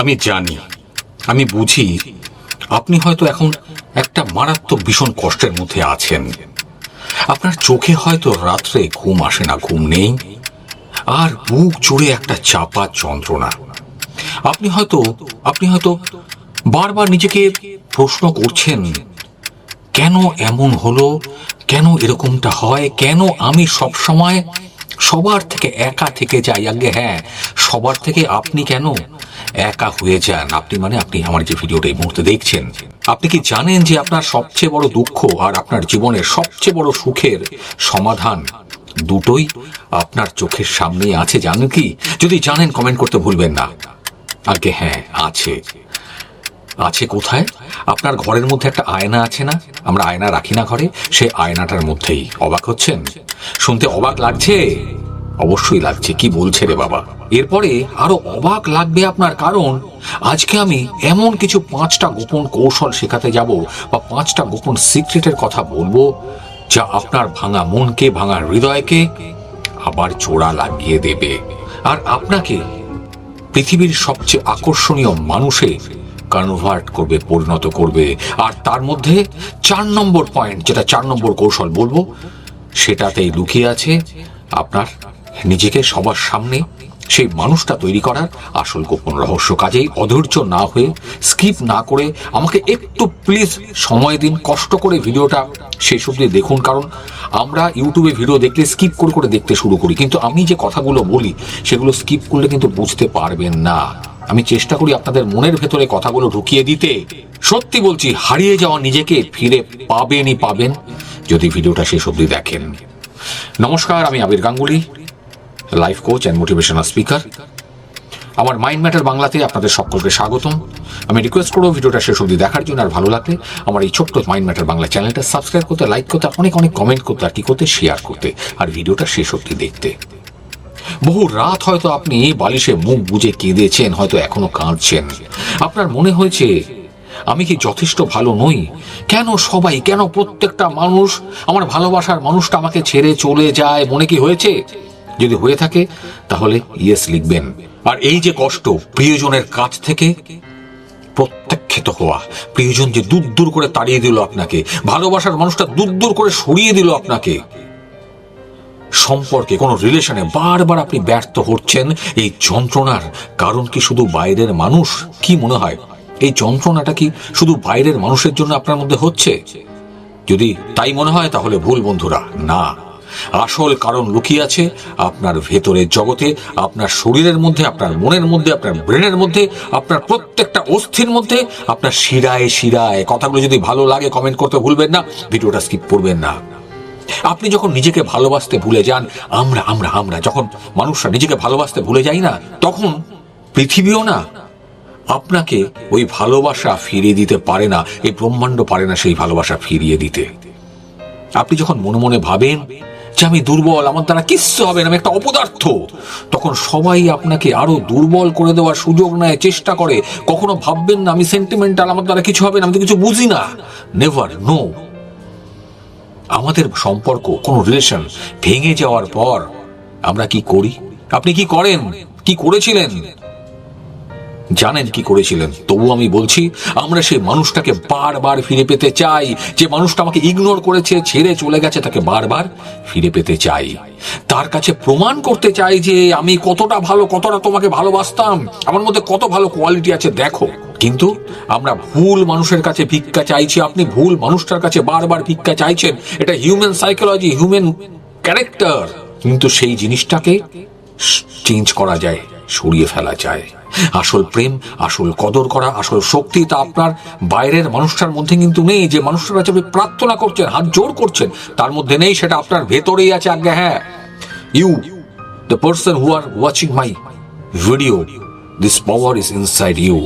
আমি জানি, আমি বুঝি আপনি হয়তো এখন একটা মারাত্মক ভীষণ কষ্টের মধ্যে আছেন। আপনার চোখে হয়তো রাত্রে ঘুম আসে না, ঘুম নেই, আর বুক জুড়ে একটা চাপা যন্ত্রণা। আপনি হয়তো আপনি হয়তো বারবার নিজেকে প্রশ্ন করছেন, কেন এমন হলো, কেন এরকমটা হয়, কেন আমি সব সময় সবার থেকে একা থেকে যাই? আগে হ্যাঁ সবার থেকে আপনি কেন একা হয়ে যান। আপনি মানে আপনি আমার যে ভিডিওটা এই মুহূর্তে দেখছেন, আপনি কি জানেন যে আপনার সবচেয়ে বড় দুঃখ আর আপনার জীবনের সবচেয়ে বড় সুখের সমাধান দুটোই আপনার চোখের সামনেই আছে, জানেন কি? যদি জানেন কমেন্ট করতে ভুলবেন না। আগে হ্যাঁ আছে। আছে কোথায়? আপনার ঘরের মধ্যে একটা আয়না আছে না? আমরা আয়না রাখি না ঘরে, সেই আয়নাটার মধ্যেই। অবাক হচ্ছেন? শুনতে অবাক লাগছে? অবশ্যই লাগছে, কি বলছে রে বাবা? এরপরে আরও অবাক লাগবে আপনার কারণ, আজকে আমি এমন কিছু পাঁচটা গোপন কৌশল শেখাতে যাব বা পাঁচটা গোপন সিক্রেটের কথা বলব যা আপনার ভাঙা মনকে, ভাঙা হৃদয়কে আবার জোড়া লাগিয়ে দেবে। আর আপনাকে পৃথিবীর সবচেয়ে আকর্ষণীয় মানুষে কনভার্ট করবে, পরিণত করবে। আর তার মধ্যে চার নম্বর পয়েন্ট যেটা চার নম্বর কৌশল বলব, সেটাতেই লুকিয়ে আছে আপনার নিজেকে সবার সামনে সেই মানুষটা তৈরি করার আসল গোপন রহস্য কাজেই অধৈর্য না হয়ে স্কিপ না করে আমাকে একটু প্লিজ সময় দিন, কষ্ট করে ভিডিওটা শেষ অব্দি দেখুন। কারণ আমরা ইউটিউবে ভিডিও দেখলে স্কিপ করে করে দেখতে শুরু করি। কিন্তু আমি যে কথাগুলো বলি, সেগুলো স্কিপ করলে কিন্তু বুঝতে পারবেন না। আমি চেষ্টা করি আপনাদের মনের ভেতরে কথাগুলো ঢুকিয়ে দিতে। সত্যি বলছি, হারিয়ে যাওয়া নিজেকে ফিরে পাবেনই পাবেন যদি ভিডিওটা শেষ অব্দি দেখেন। নমস্কার, আমি Abir Ganguly. Life coach and motivational speaker আমার মাইন্ড ম্যাটার বাংলাতে আপনাদের সকলকে স্বাগতম। আমি রিকোয়েস্ট করব ভিডিওটা শেষ অবধি দেখার জন্য আর ভালো লাগলে আমার এই ছোট্ট মাইন্ড ম্যাটার বাংলা চ্যানেলটা সাবস্ক্রাইব করতে লাইক করতে, অনেক অনেক কমেন্ট করতে আর কি করতে শেয়ার করতে আর ভিডিওটা শেষ অবধি দেখতে। বহু রাত হয়তো আপনি বালিশে মুখ বুজে কেঁদেছেন, হয়তো এখনও কাঁদছেন। আপনার মনে হয়েছে, আমি কি যথেষ্ট ভালো নই? কেন সবাই, কেন প্রত্যেকটা মানুষ, আমার ভালোবাসার মানুষটা আমাকে ছেড়ে চলে যায়? মনে কি হয়েছে? যদি হয়ে থাকে, তাহলে ইয়েস লিখবেন। আর এই যে কষ্ট, প্রিয়জনের কাছ থেকে প্রত্যাখ্যাত হওয়া, প্রিয়জন যে দূর দূর করে তাড়িয়ে দিল আপনাকে, ভালোবাসার মানুষটা দূর দূর করে সরিয়ে দিল আপনাকে, সম্পর্কে কোনো রিলেশনে বারবার আপনি ব্যর্থ হচ্ছেন, এই যন্ত্রণার কারণ কি শুধু বাইরের মানুষ? কি মনে হয়? এই যন্ত্রণাটা কি শুধু বাইরের মানুষের জন্য আপনার মধ্যে হচ্ছে? যদি তাই মনে হয়, তাহলে ভুল বন্ধুরা, না। আসল কারণ লুকিয়ে আছে আপনার ভেতরের জগতে, আপনার শরীরের মধ্যে, আপনার মনের মধ্যে, আপনার ব্রেনের মধ্যে, আপনার প্রত্যেকটা অস্থির মধ্যে, আপনার শিরায় শিরায়। কথাগুলো যদি ভালো লাগে কমেন্ট করতে ভুলবেন না, ভিডিওটা স্কিপ করবেন না। আপনি যখন নিজেকে ভালোবাসতে ভুলে যান, আমরা আমরা আমরা, যখন মানুষরা নিজেকে ভালোবাসতে ভুলে যাই না, তখন পৃথিবীও না। আপনাকে ওই ভালোবাসা ফিরিয়ে দিতে পারে না, এই ব্রহ্মাণ্ড পারে না সেই ভালোবাসা ফিরিয়ে দিতে। আপনি যখন মনে মনে ভাবেন যে আমি দুর্বল, আমার দ্বারা কিচ্ছু হবে না, আমি একটা অপদার্থ। তখন সবাই আপনাকে আরও দুর্বল করে দেওয়ার সুযোগ নেয়, চেষ্টা করে। কখনো ভাববেন না, আমি সেন্টিমেন্টাল আমার দ্বারা কিছু হবে না, আমি তো কিছু বুঝি না। নেভার নো আমাদের সম্পর্ক, কোনো রিলেশন ভেঙে যাওয়ার পর আমরা কি করি? আপনি কি করেন? কি করেছিলেন? জানেন কি করেছিলেন? তবু আমি বলছি, আমরা সেই মানুষটাকে বারবার ফিরে পেতে চাই। যে মানুষটা আমাকে ইগনোর করেছে, ছেড়ে চলে গেছে, তাকে বারবার ফিরে পেতে চাই। তার কাছে প্রমাণ করতে চাই যে আমি কতটা ভালো, কতটা তোমাকে ভালোবাসতাম। আমার মধ্যে কত ভালো কোয়ালিটি আছে, দেখো। কিন্তু আমরা ভুল মানুষের কাছে ভিক্ষা চাইছি। আপনি ভুল মানুষটার কাছে বারবার ভিক্ষা চাইছেন। এটা হিউম্যান সাইকোলজি হিউম্যান ক্যারেক্টার কিন্তু সেই জিনিসটাকে চেঞ্জ করা যায়। সরিয়ে ফেলা যায়। আসল প্রেম, আসল কদর করা, আসল শক্তি তা আপনার বাইরের মানুষটার মধ্যে কিন্তু নেই। যে মানুষটার কাছে আপনি প্রার্থনা করছেন, হাত জোর করছেন, তার মধ্যে নেই, সেটা আপনার ভেতরেই আছে আজ্ঞা হ্যাঁ। You the person who are watching my video this power is inside you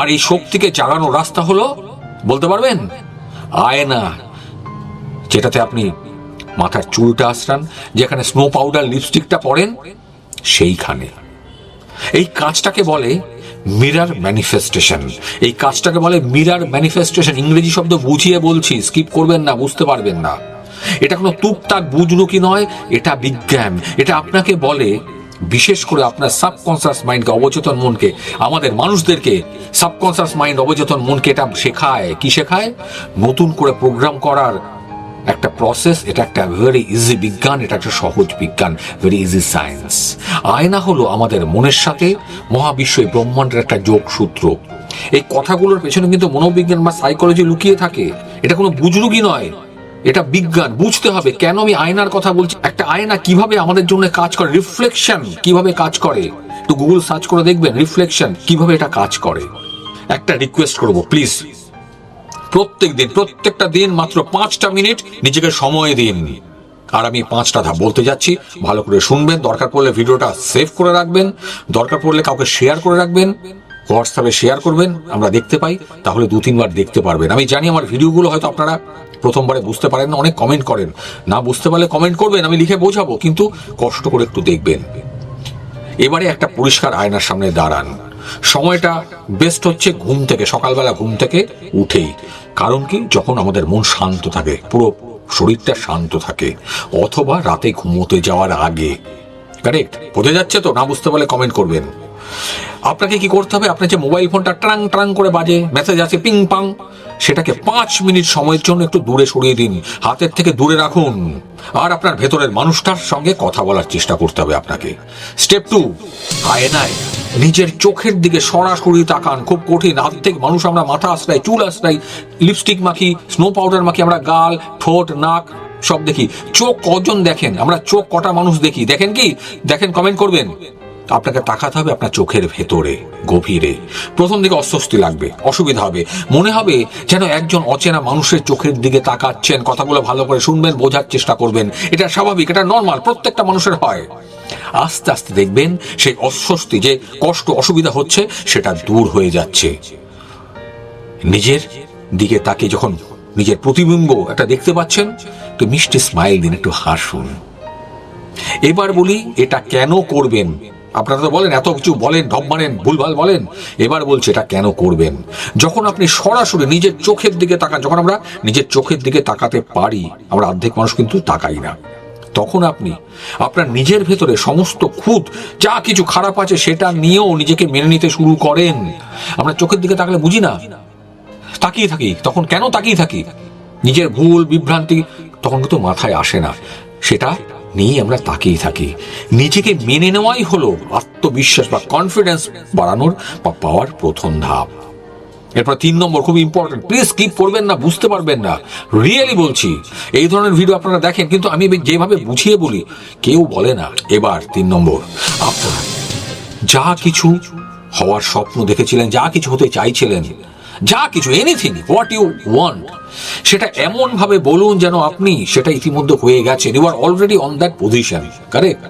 আর এই শক্তিকে জাগানোর রাস্তা হলো, বলতে পারবেন? আয়না, যেটাতে আপনি মাথার চুলটা আসরান যেখানে স্নো পাউডার লিপস্টিকটা পরেন, সেইখানে। এই কাজটাকে বলে মিরার ম্যানিফেস্টেশন এই কাজটাকে বলে মিরার ম্যানিফেস্টেশন ইংরেজি শব্দ বুঝিয়ে বলছি স্কিপ করবেন না, বুঝতে পারবেন না। এটা কোনো টুকটাক বুঝলুকি নয়, এটা বিজ্ঞান। এটা আপনাকে বলে, বিশেষ করে আপনার সাবকনসিয়াস মাইন্ডকে অবচেতন মনকে, আমাদের মানুষদেরকে সাবকনসিয়াস মাইন্ড অবচেতন মনকে এটা শেখায়। কি শেখায়? নতুন করে প্রোগ্রাম করার একটা প্রসেস এটা একটা ভেরি ইজি বিজ্ঞান, এটা একটা সহজ বিজ্ঞান ভেরি ইজি সায়েন্স আয়না হলো আমাদের মনের সাথে, মহাবিশ্ব ব্রহ্মাণ্ডের একটা যোগসূত্র। এই কথাগুলোর পেছনে কিন্তু মনোবিজ্ঞান বা সাইকোলজি লুকিয়ে থাকে। এটা কোনো বুজরুগি নয়, এটা বিজ্ঞান। বুঝতে হবে কেন আমি আয়নার কথা বলছি। একটা আয়না কীভাবে আমাদের জন্য কাজ করে? রিফ্লেকশন কীভাবে কাজ করে? একটু গুগল সার্চ করে দেখবেন রিফ্লেকশন কীভাবে এটা কাজ করে। একটা রিকোয়েস্ট করব প্লিজ প্রত্যেক দিন, প্রত্যেকটা দিন মাত্র পাঁচটা মিনিট নিজেকে সময় দিন। আর আমি পাঁচটা ধাপ বলতে যাচ্ছি, ভালো করে শুনবেন, দরকার পড়লে ভিডিওটা সেভ করে রাখবেন, দরকার পড়লে কাউকে শেয়ার করে রাখবেন হোয়াটসঅ্যাপে শেয়ার করবেন, আমরা দেখতে পাই, তাহলে দু তিনবার দেখতে পারবেন। আমি জানি আমার ভিডিওগুলো হয়তো আপনারা প্রথমবারে বুঝতে পারেন না অনেক কমেন্ট করেন। না বুঝতে পারলে কমেন্ট করবেন, আমি লিখে বোঝাবো, কিন্তু কষ্ট করে একটু দেখবেন। এবারে একটা পরিষ্কার আয়নার সামনে দাঁড়ান। সময়টা বেস্ট হচ্ছে ঘুম থেকে, সকালবেলা ঘুম থেকে উঠেই। কারণ কি? যখন আমাদের মন শান্ত থাকে, পুরো শরীরটা শান্ত থাকে, অথবা রাতে ঘুমোতে যাওয়ার আগে। কারেক্ট বোঝা যাচ্ছে তো? না বুঝতে পারলে কমেন্ট করবেন। আপনাকে কি করতে হবে? আপনার যে মোবাইল ফোনটা ট্রাং ট্রাং করে বাজে মেসেজ আছে পিং পাং সেটাকে পাঁচ মিনিট সময়ের জন্য একটু দূরে সরিয়ে দিন। হাতের থেকে দূরে রাখুন। আর আপনার ভেতরের মানুষটার সঙ্গে কথা বলার চেষ্টা করতে হবে আপনাকে। স্টেপ টু আয়নায় নিজের চোখের দিকে সরাসরি তাকান। খুব কঠিন। অর্ধেক মানুষ আমরা মাথা আশ্রাই চুল আশ্রাই লিপস্টিক মাখি স্নো পাউডার মাখি আমরা গাল, ঠোঁট, নাক, সব দেখি। চোখ কজন দেখেন? আমরা চোখ কটা মানুষ দেখি? দেখেন কি? দেখেন কমেন্ট করবেন। আপনাকে তাকাতে হবে আপনার চোখের ভেতরে, গভীরে। প্রথম দিকে অস্বস্তি লাগবে, অসুবিধা হবে। মনে হবে যেন একজন অচেনা মানুষের চোখের দিকে তাকাচ্ছেন, কথাগুলো ভালো করে শুনবেন, বোঝার চেষ্টা করবেন। এটা স্বাভাবিক, এটা নর্মাল প্রত্যেকটা মানুষের হয়। আস্তে আস্তে দেখবেন সেই অস্বস্তি যে কষ্ট, অসুবিধা হচ্ছে, সেটা দূর হয়ে যাচ্ছে। নিজের দিকে তাকে যখন নিজের প্রতিবিম্ব একটা দেখতে পাচ্ছেন, তো মিষ্টি স্মাইল দিন, একটু হাসুন। এবার বলি, এটা কেন করবেন? আপনারা তো বলেন, এত কিছু বলেন, ঢপ মানেন ভুলভাল বলেন। এবার বলছে, এটা কেন করবেন? যখন আপনি সরাসরি নিজের চোখের দিকে তাকান, যখন আমরা নিজের চোখের দিকে তাকাতে পারি, আমরা অর্ধেক মানুষ কিন্তু তাকাই না। তখন আপনি আপনার নিজের ভেতরে সমস্ত খুদ যা কিছু খারাপ আছে সেটা নিয়েও নিজেকে মেনে নিতে শুরু করেন। আমরা চোখের দিকে তাকালে বুঝি না। তাকিয়ে থাকি, তখন কেন তাকিয়ে থাকি? নিজের ভুল, বিভ্রান্তি তখন কিন্তু মাথায় আসে না। সেটা নিয়ে আমরা তাকিয়ে থাকি। নিজেকে মেনে নেওয়াই হলো আত্মবিশ্বাস বা কনফিডেন্স বাড়ানোর বা পাওয়ার প্রথম ধাপ। এরপর তিন নম্বর, খুব ইম্পর্টেন্ট প্লিজ স্কিপ করবেন না, বুঝতে পারবেন না। রিয়েলি বলছি, এই ধরনের ভিডিও আপনারা দেখেন, কিন্তু আমি যেভাবে বুঝিয়ে বলি, কেউ বলে না। এবার তিন নম্বর, আপনার যা কিছু হওয়ার স্বপ্ন দেখেছিলেন, যা কিছু হতে চাইছিলেন যা কিছু এনিথিং হোয়াট ইউ ওয়ান্ট সেটা এমন ভাবে বলুন যেন আপনি সেটা ইতিমধ্যে হয়ে গেছেন। You are already on that position correct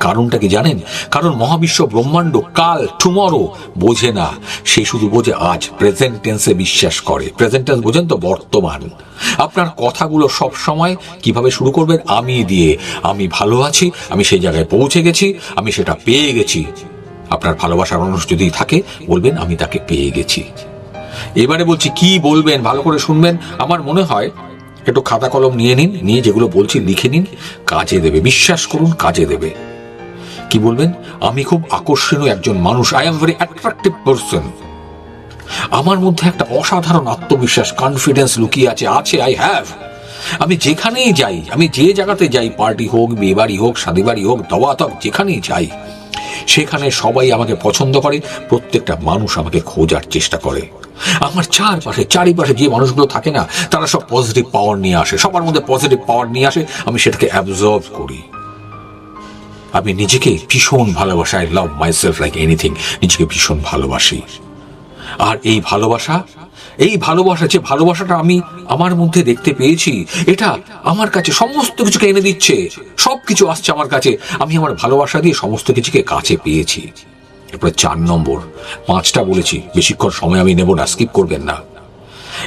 কারণটা কি জানেন? কারণ মহাবিশ্ব ব্রহ্মাণ্ড কাল টুমরো বোঝে না। সে শুধু বোঝে আজ প্রেজেন্ট টেন্সে বিশ্বাস করে। প্রেজেন্ট টেন্স বোঝেন তো বর্তমান। আপনার কথাগুলো সব সময় কীভাবে শুরু করবেন? আমি দিয়ে। আমি ভালো আছি, আমি সেই জায়গায় পৌঁছে গেছি, আমি সেটা পেয়ে গেছি। আপনার ভালোবাসার মানুষ যদি থাকে, বলবেন, আমি তাকে পেয়ে গেছি। এবারে বলছি, কি বলবেন? ভালো করে শুনবেন। আমার মনে হয়, একটু খাতা কলম নিয়ে নিন, নিয়ে যেগুলো বলছি লিখে নিন। কাজে দেবে, বিশ্বাস করুন, কাজে দেবে। কি বলবেন? আমি খুব আকর্ষণীয় একজন মানুষ। I am very attractive person আমার মধ্যে একটা অসাধারণ আত্মবিশ্বাস কনফিডেন্স লুকিয়ে আছে আছে আই হ্যাভ আমি যেখানেই যাই, আমি যে জায়গাতে যাই পার্টি হোক, বিয়ে বাড়ি হোক শাদি বাড়ি হোক দওয়াতক যেখানেই যাই সেখানে সবাই আমাকে পছন্দ করে, প্রত্যেকটা মানুষ আমাকে খোঁজার চেষ্টা করে। আমার চারপাশে, চারিপাশে যে মানুষগুলো থাকে না, তারা সব পজিটিভ পাওয়ার নিয়ে আসে। সবার মধ্যে পজিটিভ পাওয়ার নিয়ে আসে, আমি সেটাকে অ্যাবজর্ভ করি। আমি নিজেকে ভীষণ ভালোবাসি I love myself like anything নিজেকে ভীষণ ভালোবাসি। আর এই ভালোবাসা এই ভালোবাসা যে ভালোবাসাটা আমি আমার মধ্যে দেখতে পেয়েছি, এটা আমার কাছে সমস্ত কিছুকে এনে দিচ্ছে। সব কিছু আসছে আমার কাছে। আমি আমার ভালোবাসা দিয়ে সমস্ত কিছুকে কাছে পেয়েছি। এরপরে চার নম্বর, পাঁচটা বলেছি, বেশিক্ষণ সময় আমি নেব না স্কিপ করবেন না।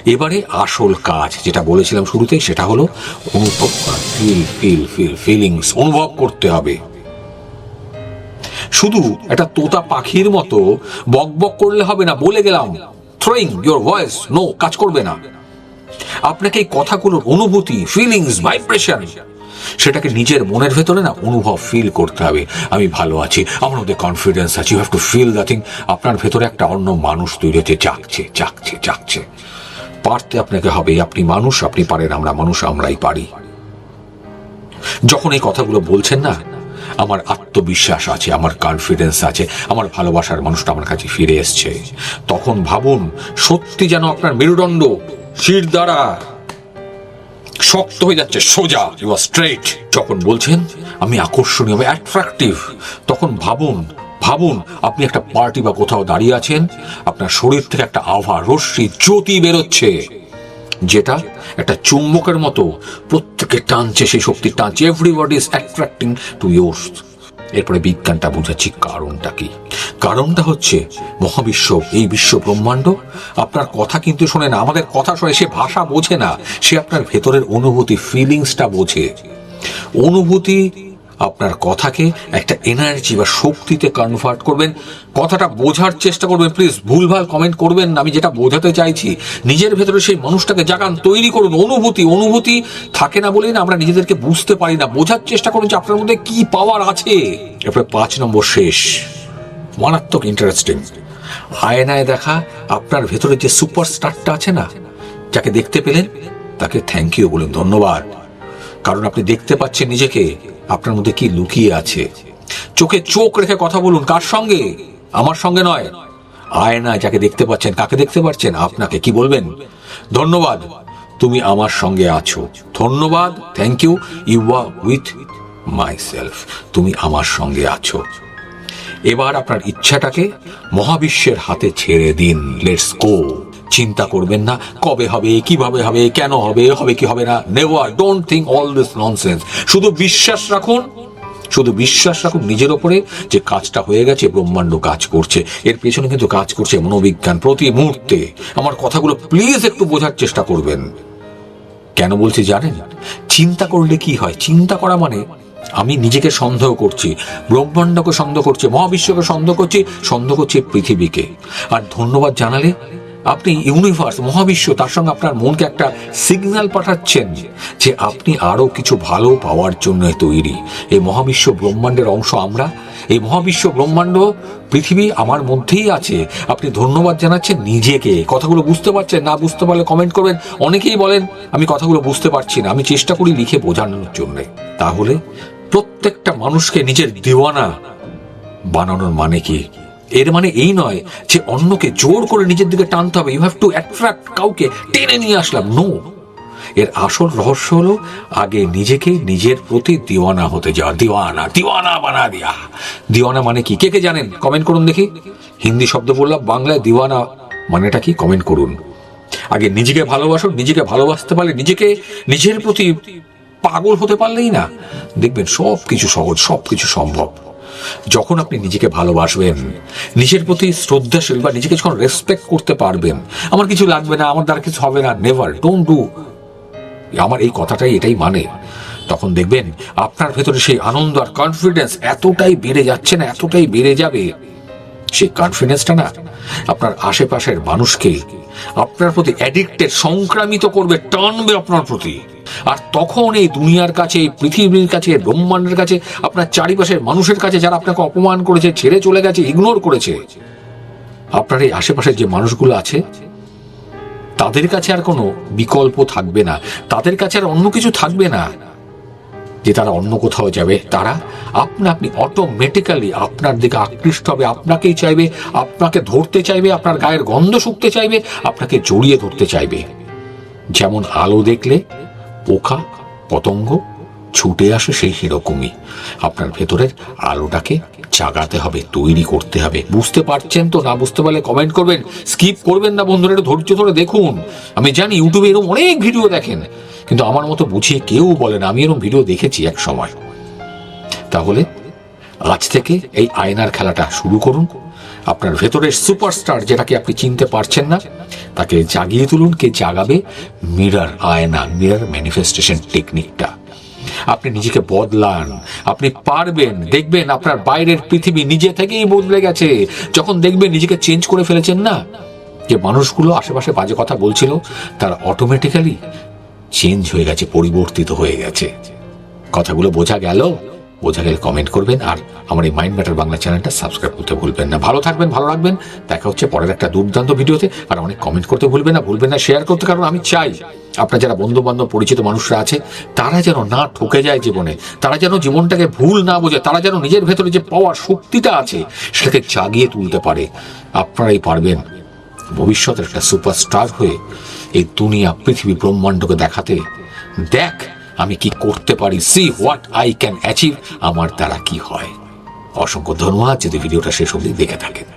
এবারে আসল কাজ যেটা বলেছিলাম শুরুতে, সেটা হলো অনুভব ফিল ফিল ফিল ফিলিংস অনুভব করতে হবে। শুধু একটা তোতা পাখির মতো বক বক করলে হবে না, বলে গেলাম। থ্রোয়িং ইউর ভয়েস নো কাজ করবে না। আপনাকে এই কথাগুলোর অনুভূতি ফিলিংস ভাইব্রেশন সেটাকে নিজের মনের ভেতরে না অনুভব ফিল করতে হবে। আমি ভালো আছি, আমার মধ্যে কনফিডেন্স আছে you have to feel the thing আপনার ভেতরে একটা অন্য মানুষ তৈরি হতে জাগছে জাগছে জাগছে পারতে আপনাকে হবে, আপনি মানুষ, আপনি পারেন, আমরা মানুষ, আমরাই পারি। যখন এই কথাগুলো বলছেন না আমার আত্মবিশ্বাস আছে, আমার কনফিডেন্স আছে, আমার ভালোবাসার মানুষটা আমার কাছে ফিরে এসছে। তখন ভাবুন, সত্যি যেন আপনার মেরুদণ্ড শির দ্বারা শক্ত হয়ে যাচ্ছে, সোজা ইউ আর স্ট্রেট যখন বলছেন, আমি আকর্ষণীয় অ্যাট্রাকটিভ তখন ভাবুন ভাবুন, আপনি একটা পার্টি বা কোথাও দাঁড়িয়ে আছেন, আপনার শরীর থেকে একটা আভা, রশ্মি, জ্যোতি বেরোচ্ছে। যেটা একটা চুম্বকের মতো প্রত্যেকে টানছে, সেই শক্তি টানছে। Everybody is attracting to yours এরপরে বিজ্ঞানটা বুঝাচ্ছি কারণটা কি। কারণটা হচ্ছে মহাবিশ্ব, এই বিশ্ব ব্রহ্মাণ্ড। আপনার কথা কিন্তু শোনে না, আমাদের কথা শোনে, সে ভাষা বোঝে না, সে আপনার ভেতরের অনুভূতি ফিলিংসটা বোঝে। অনুভূতি আপনার কথাকে একটা এনার্জি বা শক্তিতে কনভার্ট করবেন। কথাটা বোঝার চেষ্টা করবেন প্লিজ ভুলভাল কমেন্ট করবেন আমি যেটা বোঝাতে চাইছি, নিজের ভেতরে সেই মানুষটাকে জাগান, তৈরি করুন। অনুভূতি অনুভূতি থাকে না বলেই না আমরা নিজেদেরকে বুঝতে পারি না। বোঝার চেষ্টা করুন যে আপনার মধ্যে কি পাওয়ার আছে। এরপরে পাঁচ নম্বর শেষ, মারাত্মক ইন্টারেস্টিং আয়নায় দেখা আপনার ভেতরে যে সুপারস্টারটা আছে না, যাকে দেখতে পেলেন, তাকে থ্যাংক ইউ বলুন, ধন্যবাদ। কারণ আপনি দেখতে পাচ্ছেন নিজেকে। আপনার মধ্যে কি লুকিয়ে আছে? চোখে চোখ রেখে কথা বলুন, কার সঙ্গে? আমার সঙ্গে নয়। আয়নায় যাকে দেখতে পাচ্ছেন, কাকে দেখতে পাচ্ছেন? আপনাকে কি বলবেন? ধন্যবাদ, তুমি আমার সঙ্গে আছো। ধন্যবাদ thank you you with myself তুমি আমার সঙ্গে আছো। এবার আপনার ইচ্ছাটাকে মহাবিশ্বের হাতে ছেড়ে দিন। লেটস গো চিন্তা করবেন না, কবে হবে, কীভাবে হবে, কেন হবে হবে কি হবে না, never don't think all this nonsense শুধু বিশ্বাস রাখুন, শুধু বিশ্বাস রাখুন নিজের ওপরে যে কাজটা হয়ে গেছে, ব্রহ্মাণ্ড কাজ করছে। এর পেছনে কিন্তু কাজ করছে মনোবিজ্ঞান প্রতি মুহূর্তে। আমার কথাগুলো প্লিজ একটু বোঝার চেষ্টা করবেন। কেন বলছি জানেন? চিন্তা করলে কি হয়? চিন্তা করা মানে আমি নিজেকে সন্দেহ করছি, ব্রহ্মাণ্ডকে সন্দেহ করছি, মহাবিশ্বকে সন্দেহ করছি সন্দেহ করছি পৃথিবীকে। আর ধন্যবাদ জানালে আপনি ইউনিভার্স মহাবিশ্ব, তার সঙ্গে আপনার মনকে একটা সিগন্যাল পাঠাচ্ছেন যে আপনি আরও কিছু ভালো পাওয়ার জন্য তৈরি। এই মহাবিশ্ব ব্রহ্মাণ্ডের অংশ আমরা। এই মহাবিশ্ব ব্রহ্মাণ্ড পৃথিবী আমার মধ্যেই আছে। আপনি ধন্যবাদ জানাচ্ছেন নিজেকে। কথাগুলো বুঝতে পারছেন, না বুঝতে পারলে কমেন্ট করবেন। অনেকেই বলেন, আমি কথাগুলো বুঝতে পারছি না, আমি চেষ্টা করি লিখে বোঝানোর জন্যে। তাহলে প্রত্যেকটা মানুষকে নিজের দিওয়ানা বানানোর মানে কি? এর মানে এই নয় যে অন্যকে জোর করে নিজের দিকে টানতে হবে। ইউ হ্যাভ টু অ্যাট্রাক্ট কাউকে, টেনে নিয়ে আসলাম। নো এর আসল রহস্য হলো, আগে নিজেকে নিজের প্রতি দিওয়ানা হতে যাওয়া। দিওয়ানা দিওয়ানা বানা দিয়া। দিওয়ানা মানে কি? কে কে জানেন? কমেন্ট করুন দেখি। হিন্দি শব্দ বললাম, বাংলায় দিওয়ানা মানেটা কি? কমেন্ট করুন। আগে নিজেকে ভালোবাসুন, নিজেকে ভালোবাসতে পারলে নিজেকে নিজের প্রতি পাগল হতে পারলেই না। দেখবেন সব কিছু সহজ সব কিছু সম্ভব। যখন আপনি নিজেকে ভালোবাসবেন, নিজের প্রতি শ্রদ্ধাশীল বা নিজেকে যখন রেসপেক্ট করতে পারবেন, আমার কিছু লাগবে না, আমার দ্বারা কিছু হবে না নেভার ডোন্ট ডু আমার এই কথাটাই এটাই মানে। তখন দেখবেন আপনার ভেতরে সেই আনন্দ আর কনফিডেন্স এতটাই বেড়ে যাচ্ছে না, এতটাই বেড়ে যাবে। সেই কনফিডেন্সটা না আপনার আশেপাশের মানুষকে আপনার প্রতি অ্যাডিক্টেড সংক্রামিত করবে, টানবে আপনার প্রতি। আর তখন এই দুনিয়ার কাছে, এই পৃথিবীর কাছে ব্রহ্মাণ্ডের কাছে, আপনার চারিপাশের মানুষের কাছে যারা আপনাকে অপমান করেছে, ছেড়ে চলে গেছে ইগনোর করেছে, আপনার এই আশেপাশের যে মানুষগুলো আছে, তাদের কাছে আর কোনো বিকল্প থাকবে না। তাদের কাছে আর অন্য কিছু থাকবে না। যে তারা অন্য কোথাও যাবে, তারা আপনা আপনি অটোমেটিক্যালি আপনার দিকে আকৃষ্ট হবে, আপনাকেই চাইবে, আপনাকে ধরতে চাইবে, আপনার গায়ের গন্ধ শুকতে চাইবে, আপনাকে জড়িয়ে ধরতে চাইবে। যেমন আলো দেখলে পোকা, পতঙ্গ, ছুটে আসে সেই সেরকমই আপনার ভেতরের আলোটাকে জাগাতে হবে, তৈরি করতে হবে। বুঝতে পারছেন তো? না বুঝতে পারলে কমেন্ট করবেন। স্কিপ করবেন না বন্ধুরা, একটু ধৈর্য ধরে দেখুন। আমি জানি ইউটিউবে এরকম অনেক ভিডিও দেখেন, কিন্তু আমার মতো বুঝিয়ে কেউ বলে না। আমি এরকম ভিডিও দেখেছি এক সময়। তাহলে আজ থেকে এই আয়নার খেলাটা শুরু করুন। আপনার ভেতরের সুপারস্টার যেটাকে আপনি চিনতে পারছেন না, তাকে জাগিয়ে তুলুন, কে জাগাবে? মিরর, আয়না, মিরার ম্যানিফেস্টেশন টেকনিকটা আপনি নিজেকে বদলান, আপনি পারবেন, দেখবেন আপনার বাইরের পৃথিবী নিজে থেকেই বদলে গেছে। যখন দেখবেন নিজেকে চেঞ্জ করে ফেলেছেন না, যে মানুষগুলো আশেপাশে বাজে কথা বলছিল, তারা অটোমেটিক্যালি চেঞ্জ হয়ে গেছে, পরিবর্তিত হয়ে গেছে। কথাগুলো বোঝা গেল? বোঝা গেলে কমেন্ট করবেন আর আমার এই মাইন্ড ম্যাটার বাংলা চ্যানেলটা সাবস্ক্রাইব করতে ভুলবেন না। ভালো থাকবেন, ভালো রাখবেন। দেখা হচ্ছে পরের একটা দুর্দান্ত ভিডিওতে আর অনেক কমেন্ট করতে ভুলবেন না ভুলবেন না শেয়ার করতে। কারণ আমি চাই আপনার যারা বন্ধু বান্ধব পরিচিত মানুষরা আছে, তারা যেন না ঠকে যায় জীবনে, তারা যেন জীবনটাকে ভুল না বোঝে, তারা যেন নিজের ভেতরে যে পাওয়ার শক্তিটা আছে, সেটাকে জাগিয়ে তুলতে পারে। আপনারাই পারবেন ভবিষ্যতের একটা সুপারস্টার হয়ে এই দুনিয়া, পৃথিবী ব্রহ্মাণ্ডকে দেখাতে। দেখ আমি কি করতে পারি? See what I can achieve আমার দ্বারা কি হয়? অসংখ্য ধন্যবাদ। যদি ভিডিওটা শেষ অবধি দেখে থাকেন।